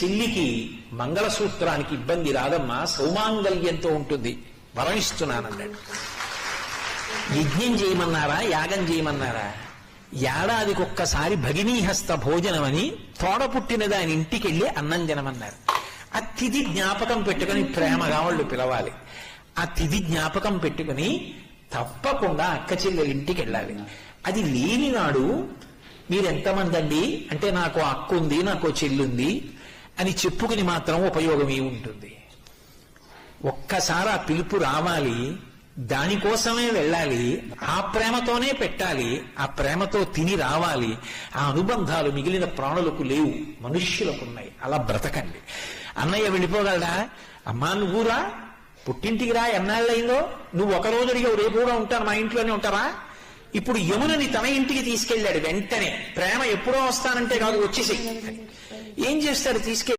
చెల్లికి మంగళసూత్రానికి ఇబ్బంది రాదమ్మా సౌమాంగల్యంతో ఉంటుంది. వరణిస్తున్నానన్నాడు యజ్ఞం చేయమన్నారా యాగం చేయమన్నారా? ఏడాదికి ఒక్కసారి భగినీహస్త భోజనం అని తోడ పుట్టిన దాని ఇంటికి వెళ్ళి అన్నం తినమన్నారు. ఆ తిథి జ్ఞాపకం పెట్టుకుని ప్రేమగా వాళ్ళు పిలవాలి. ఆ తిథి జ్ఞాపకం పెట్టుకుని తప్పకుండా అక్క చెల్లెల ఇంటికి వెళ్ళాలి అది లేని నాడు మీరెంతమంది అండి అంటే నాకు అక్క ఉంది నాకు చెల్లుంది అని చెప్పుకుని మాత్రం ఉపయోగమే ఉంటుంది. ఒక్కసారి ఆ పిలుపు రావాలి దానికోసమే వెళ్ళాలి ఆ ప్రేమతోనే పెట్టాలి ఆ ప్రేమతో తిని రావాలి ఆ అనుబంధాలు మిగిలిన ప్రాణులకు లేవు మనుష్యులకు ఉన్నాయి అలా బ్రతకండి. అన్నయ్య వెళ్ళిపోగలడా? అమ్మా నువ్వురా పుట్టింటికి రా ఎన్నాళ్ళైందో నువ్వు ఒక రోజు అడిగావు రేపు కూడా ఉంటాను మా ఇంట్లోనే ఉంటారా ఇప్పుడు యమునని తన ఇంటికి తీసుకెళ్ళాడు వెంటనే. ప్రేమ ఎప్పుడో వస్తానంటే కాదు వచ్చేసి ఏం చేస్తాడు తీసుకెళ్ళి